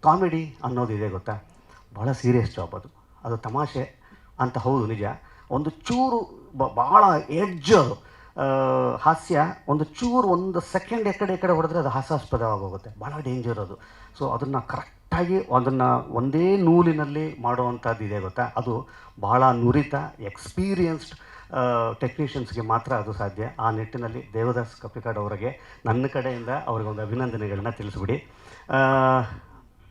Comedy ಅನ್ನೋದಿದೆ ಗೊತ್ತಾ? ಭಾಳ serious job ಅದು. ಅದು ತಮಾಷೆ ಅಂತ ಹೌದು ನಿಜ. ಒಂದು ಚೂರು ಬ- ಭಾಳ ಎಡ್ಜ್ ಹಾಸ್ಯ ಒಂದು ಚೂರು ಒಂದು ಸೆಕೆಂಡ್ ಎಕಡೆ ಎಕಡೆ ಹೊಡೆದ್ರೆ ಅದು ಹಾಸ್ಯಾಸ್ಪದವಾಗೋಗುತ್ತೆ. ಭಾಳ ಡೇಂಜರ್ ಅದು. ಸೊ ಅದನ್ನು ಕರೆಕ್ಟಾಗಿ ಅದನ್ನು ಒಂದೇ ನೂಲಿನಲ್ಲಿ ಮಾಡುವಂಥದ್ದು ಇದೆ ಗೊತ್ತಾ? ಅದು ಭಾಳ ನುರಿತ ಎಕ್ಸ್ಪೀರಿಯನ್ಸ್ಡ್ ಟೆಕ್ನಿಷಿಯನ್ಸ್ಗೆ ಮಾತ್ರ ಅದು ಸಾಧ್ಯ. ಆ ನಿಟ್ಟಿನಲ್ಲಿ ದೇವದಾಸ್ ಕಪ್ಪಿಕಾಡ್ ಅವರಿಗೆ ನನ್ನ ಕಡೆಯಿಂದ ಅವ್ರಿಗೊಂದು ಅಭಿನಂದನೆಗಳನ್ನ ತಿಳಿಸ್ಬಿಡಿ.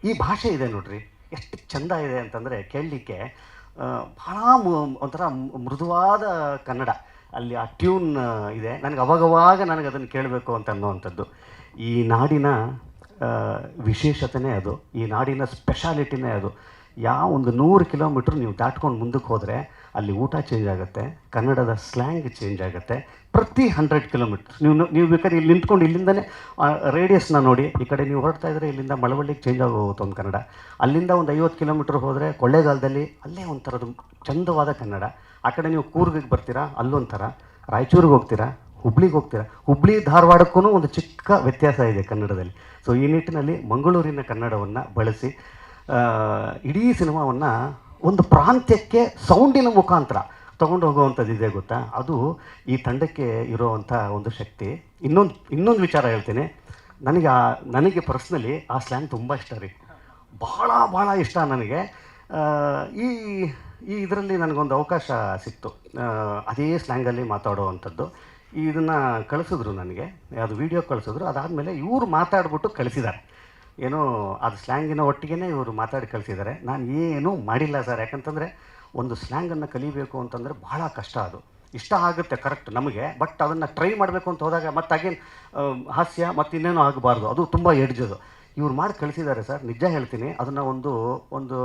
ಈ ಭಾಷೆ ಇದೆ ನೋಡ್ರಿ. ಎಷ್ಟು ಚಂದ ಇದೆ ಅಂತಂದರೆ ಕೇಳಲಿಕ್ಕೆ ಭಾಳ ಒಂಥರ ಮೃದುವಾದ ಕನ್ನಡ. ಅಲ್ಲಿ ಆ ಟ್ಯೂನ್ ಇದೆ. ನನಗೆ ಅವಾಗವಾಗ ನನಗೆ ಅದನ್ನು ಕೇಳಬೇಕು ಅಂತ ಅನ್ನೋವಂಥದ್ದು. ಈ ನಾಡಿನ ವಿಶೇಷತೆನೇ ಅದು. ಈ ನಾಡಿನ ಸ್ಪೆಷಾಲಿಟಿನೇ ಅದು. ಯಾವ ಒಂದು ನೂರು ಕಿಲೋಮೀಟ್ರ್ ನೀವು ದಾಟ್ಕೊಂಡು ಮುಂದಕ್ಕೆ ಹೋದರೆ ಅಲ್ಲಿ ಊಟ ಚೇಂಜ್ ಆಗುತ್ತೆ, ಕನ್ನಡದ ಸ್ಲ್ಯಾಂಗ್ ಚೇಂಜ್ ಆಗುತ್ತೆ. ಪ್ರತಿ ಹಂಡ್ರೆಡ್ ಕಿಲೋಮೀಟ್ರ್. ನೀವು ನೀವು ಬೇಕಾದ್ರೆ ಇಲ್ಲಿ ನಿಂತ್ಕೊಂಡು ಇಲ್ಲಿಂದನೇ ರೇಡಿಯಸ್ನ ನೋಡಿ. ಈ ಕಡೆ ನೀವು ಹೊರಡ್ತಾ ಇದ್ದರೆ ಇಲ್ಲಿಂದ ಮಳವಳ್ಳಿಗೆ ಚೇಂಜ್ ಆಗೋಗುತ್ತೆ ಒಂದು ಕನ್ನಡ. ಅಲ್ಲಿಂದ ಒಂದು ಐವತ್ತು ಕಿಲೋಮೀಟ್ರ್ ಹೋದರೆ ಕೊಳ್ಳೇಗಾಲದಲ್ಲಿ ಅಲ್ಲೇ ಒಂಥರದ್ದು ಚಂದವಾದ ಕನ್ನಡ. ಆ ಕಡೆ ನೀವು ಕೂರ್ಗಿಗೆ ಬರ್ತೀರಾ, ಅಲ್ಲೊಂಥರ. ರಾಯಚೂರಿಗೆ ಹೋಗ್ತೀರಾ, ಹುಬ್ಳಿಗೆ ಹೋಗ್ತೀರಾ. ಹುಬ್ಳಿ ಧಾರವಾಡಕ್ಕೂ ಒಂದು ಚಿಕ್ಕ ವ್ಯತ್ಯಾಸ ಇದೆ ಕನ್ನಡದಲ್ಲಿ. ಸೊ ಈ ನಿಟ್ಟಿನಲ್ಲಿ ಮಂಗಳೂರಿನ ಕನ್ನಡವನ್ನು ಬಳಸಿ ಇಡೀ ಸಿನಿಮಾವನ್ನು ಒಂದು ಪ್ರಾಂತ್ಯಕ್ಕೆ ಸೌಂಡಿನ ಮುಖಾಂತರ ತೊಗೊಂಡು ಹೋಗುವಂಥದ್ದು ಇದೆ ಗೊತ್ತಾ? ಅದು ಈ ತಂಡಕ್ಕೆ ಇರುವಂಥ ಒಂದು ಶಕ್ತಿ. ಇನ್ನೊಂದು ಇನ್ನೊಂದು ವಿಚಾರ ಹೇಳ್ತೀನಿ. ನನಗೆ ಆ, ನನಗೆ ಪರ್ಸ್ನಲಿ ಆ ಸ್ಲ್ಯಾಂಗ್ ತುಂಬ ಇಷ್ಟ ರೀ. ಭಾಳ ಭಾಳ ಇಷ್ಟ ನನಗೆ. ಈ ಈ ಇದರಲ್ಲಿ ನನಗೊಂದು ಅವಕಾಶ ಸಿಕ್ತು. ಅದೇ ಸ್ಲ್ಯಾಂಗಲ್ಲಿ ಮಾತಾಡುವಂಥದ್ದು. ಇದನ್ನು ಕಳಿಸಿದ್ರು ನನಗೆ. ಅದು ವಿಡಿಯೋ ಕಳಿಸಿದ್ರು. ಅದಾದಮೇಲೆ ಇವರು ಮಾತಾಡ್ಬಿಟ್ಟು ಕಳಿಸಿದ್ದಾರೆ. ಏನೋ ಅದು ಸ್ಲ್ಯಾಂಗಿನ ಒಟ್ಟಿಗೆ ಇವರು ಮಾತಾಡಿ ಕಲಿಸಿದ್ದಾರೆ ನಾನು ಏನೂ ಮಾಡಿಲ್ಲ ಸರ್. ಯಾಕಂತಂದರೆ ಒಂದು ಸ್ಲ್ಯಾಂಗನ್ನು ಕಲಿಬೇಕು ಅಂತಂದರೆ ಭಾಳ ಕಷ್ಟ ಅದು. ಇಷ್ಟ ಆಗುತ್ತೆ ಕರೆಕ್ಟ್ ನಮಗೆ, ಬಟ್ ಅದನ್ನು ಟ್ರೈ ಮಾಡಬೇಕು ಅಂತ ಹೋದಾಗ ಮತ್ತೆ ಅಗೇನ್ ಹಾಸ್ಯ ಮತ್ತು ಇನ್ನೇನೋ ಆಗಬಾರ್ದು. ಅದು ತುಂಬ ಎಡ್ಜದು ಇವ್ರು ಮಾಡಿ ಕಳಿಸಿದ್ದಾರೆ ಸರ್. ನಿಜ ಹೇಳ್ತೀನಿ, ಅದನ್ನು ಒಂದು ಒಂದು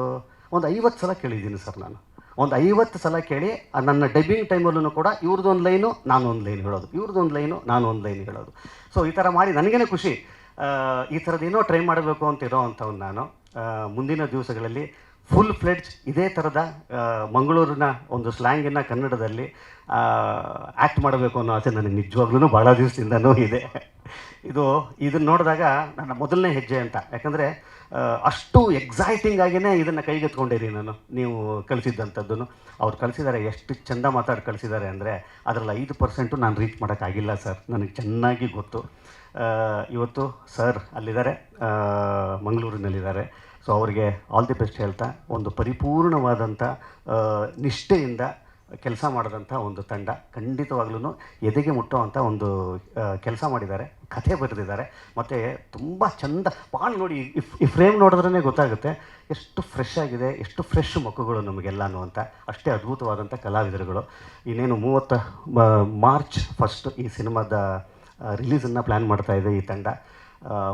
ಒಂದು ಐವತ್ತು ಸಲ ಕೇಳಿದ್ದೀನಿ ಸರ್ ನಾನು. ಒಂದು ಐವತ್ತು ಸಲ ಕೇಳಿ ನನ್ನ ಡಬ್ಬಿಂಗ್ ಟೈಮಲ್ಲೂ ಕೂಡ ಇವ್ರದ್ದು ಒಂದು ಲೈನು ನಾನು ಒಂದು ಲೈನ್ ಹೇಳೋದು. ಇವ್ರದ್ದು ಒಂದು ಲೈನು ನಾನು ಒಂದು ಲೈನ್ ಹೇಳೋದು. ಸೊ, ಈ ಥರ ಮಾಡಿ ನನಗೇ ಖುಷಿ. ಈ ಥರದ್ದೇನೋ ಟ್ರೈ ಮಾಡಬೇಕು ಅಂತ ಇರೋ ಅಂಥವ್ನು ನಾನು ಮುಂದಿನ ದಿವಸಗಳಲ್ಲಿ ಫುಲ್ ಫ್ಲೆಡ್ಜ್ ಇದೇ ಥರದ ಮಂಗಳೂರಿನ ಒಂದು ಸ್ಲ್ಯಾಂಗಿನ ಕನ್ನಡದಲ್ಲಿ ಆ್ಯಕ್ಟ್ ಮಾಡಬೇಕು ಅನ್ನೋ ಆಸೆ ನನಗೆ ನಿಜವಾಗ್ಲೂ ಭಾಳ ದಿವಸದಿಂದನೂ ಇದೆ. ಇದು, ಇದನ್ನು ನೋಡಿದಾಗ ನನ್ನ ಮೊದಲನೇ ಹೆಜ್ಜೆ ಅಂತ. ಯಾಕಂದರೆ ಅಷ್ಟು ಎಕ್ಸೈಟಿಂಗ್ ಆಗಿಯೇ ಇದನ್ನು ಕೈಗೆತ್ಕೊಂಡಿರಿ ನಾನು, ನೀವು ಕಳಿಸಿದ್ದಂಥದ್ದನ್ನು ಅವ್ರು ಕಳಿಸಿದ್ದಾರೆ ಎಷ್ಟು ಚಂದ ಮಾತಾಡಿ ಕಳಿಸಿದ್ದಾರೆ ಅಂದರೆ, ಅದರಲ್ಲಿ ಐದು ಪರ್ಸೆಂಟು ನಾನು ರೀಚ್ ಮಾಡೋಕ್ಕಾಗಿಲ್ಲ ಸರ್. ನನಗೆ ಚೆನ್ನಾಗಿ ಗೊತ್ತು. ಇವತ್ತು ಸರ್ ಅಲ್ಲಿದ್ದಾರೆ ಮಂಗಳೂರಿನಲ್ಲಿದ್ದಾರೆ. ಸೊ ಅವರಿಗೆ ಆಲ್ ದಿ ಬೆಸ್ಟ್ ಹೇಳ್ತಾ, ಒಂದು ಪರಿಪೂರ್ಣವಾದಂಥ ನಿಷ್ಠೆಯಿಂದ ಕೆಲಸ ಮಾಡಿದಂಥ ಒಂದು ತಂಡ ಖಂಡಿತವಾಗ್ಲೂ ಎದೆಗೆ ಮುಟ್ಟುವಂಥ ಒಂದು ಕೆಲಸ ಮಾಡಿದ್ದಾರೆ, ಕಥೆ ಬರೆದಿದ್ದಾರೆ. ಮತ್ತು ತುಂಬ ಚಂದ ಭಾಳ ನೋಡಿ, ಈ ಫ್ರೇಮ್ ನೋಡಿದ್ರೇ ಗೊತ್ತಾಗುತ್ತೆ ಎಷ್ಟು ಫ್ರೆಶ್ ಆಗಿದೆ, ಎಷ್ಟು ಫ್ರೆಶ್ ಮಕ್ಕಳು ನಮಗೆಲ್ಲ ಅಂತ. ಅಷ್ಟೇ ಅದ್ಭುತವಾದಂಥ ಕಲಾವಿದರುಗಳು. ಇನ್ನೇನು ಮೂವತ್ತ ಮಾರ್ಚ್ ಫಸ್ಟ್ ಈ ಸಿನಿಮಾದ ರಿಲೀಸನ್ನು ಪ್ಲ್ಯಾನ್ ಇದೆ ಈ ತಂಡ.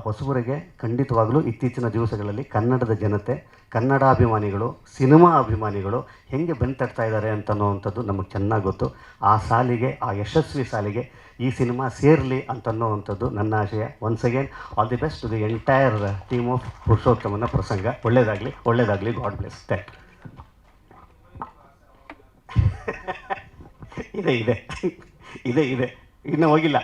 ಹೊಸಬರಿಗೆ ಖಂಡಿತವಾಗಲೂ ಇತ್ತೀಚಿನ ದಿವಸಗಳಲ್ಲಿ ಕನ್ನಡದ ಜನತೆ, ಕನ್ನಡ ಅಭಿಮಾನಿಗಳು, ಸಿನಿಮಾ ಅಭಿಮಾನಿಗಳು ಹೆಂಗೆ ಬೆಂತಟ್ತಾ ಇದ್ದಾರೆ ಅಂತನ್ನುವಂಥದ್ದು ನಮಗೆ ಚೆನ್ನಾಗಿ ಗೊತ್ತು. ಆ ಸಾಲಿಗೆ, ಆ ಯಶಸ್ವಿ ಸಾಲಿಗೆ ಈ ಸಿನಿಮಾ ಸೇರಲಿ ಅಂತನ್ನುವಂಥದ್ದು ನನ್ನ ಆಶಯ. Once again all the best to the entire team of ಪುರುಷೋತ್ತಮನ ಪ್ರಸಂಗ. ಒಳ್ಳೆಯದಾಗಲಿ ಒಳ್ಳೆಯದಾಗಲಿ ಗಾಡ್ ಬ್ಲೆಸ್ ಥ್ಯಾಂಕ್ ಇದೆ ಇದೆ. ಇದೆ ಇದೆ. ಇನ್ನೂ ಹೋಗಿಲ್ಲ.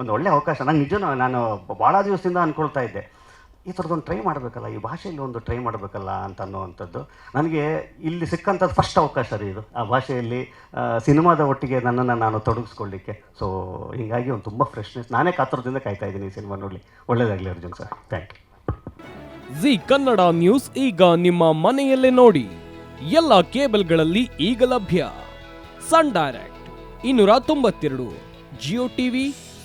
ಒಂದು ಒಳ್ಳೆ ಅವಕಾಶ. ನಂಗೆ ನಿಜನೂ ನಾನು ಭಾಳ ದಿವಸದಿಂದ ಅಂದ್ಕೊಳ್ತಾ ಇದ್ದೆ. ಈ ಥರದೊಂದು ಟ್ರೈ ಮಾಡಬೇಕಲ್ಲ, ಈ ಭಾಷೆಯಲ್ಲಿ ಒಂದು ಟ್ರೈ ಮಾಡಬೇಕಲ್ಲ ಅಂತ ಅನ್ನುವಂಥದ್ದು. ನನಗೆ ಇಲ್ಲಿ ಸಿಕ್ಕಂಥದ್ದು ಫಸ್ಟ್ ಅವಕಾಶ ರೀ ಇದು. ಆ ಭಾಷೆಯಲ್ಲಿ ಸಿನಿಮಾದ ಒಟ್ಟಿಗೆ ನನ್ನನ್ನು ನಾನು ತೊಡಗಿಸ್ಕೊಳ್ಳಿಕ್ಕೆ. ಸೊ ಹೀಗಾಗಿ ಒಂದು ತುಂಬ ಫ್ರೆಶ್ನೆಸ್ ನಾನೇ ಕಾತುರದಿಂದ ಕಾಯ್ತಾ ಇದ್ದೀನಿ ಈ ಸಿನಿಮಾ ನೋಡಲಿ ಒಳ್ಳೆಯದಾಗಲಿ Arjun sir. Thank you Zee Kannada news ಈಗ ನಿಮ್ಮ ಮನೆಯಲ್ಲೇ ನೋಡಿ. ಎಲ್ಲ ಕೇಬಲ್ಗಳಲ್ಲಿ ಈಗ ಲಭ್ಯ. ಸನ್ ಡೈರೆಕ್ಟ್, ಇನ್ನೂರ ತೊಂಬತ್ತೆರಡು, ಜಿಯೋ ಟಿವಿ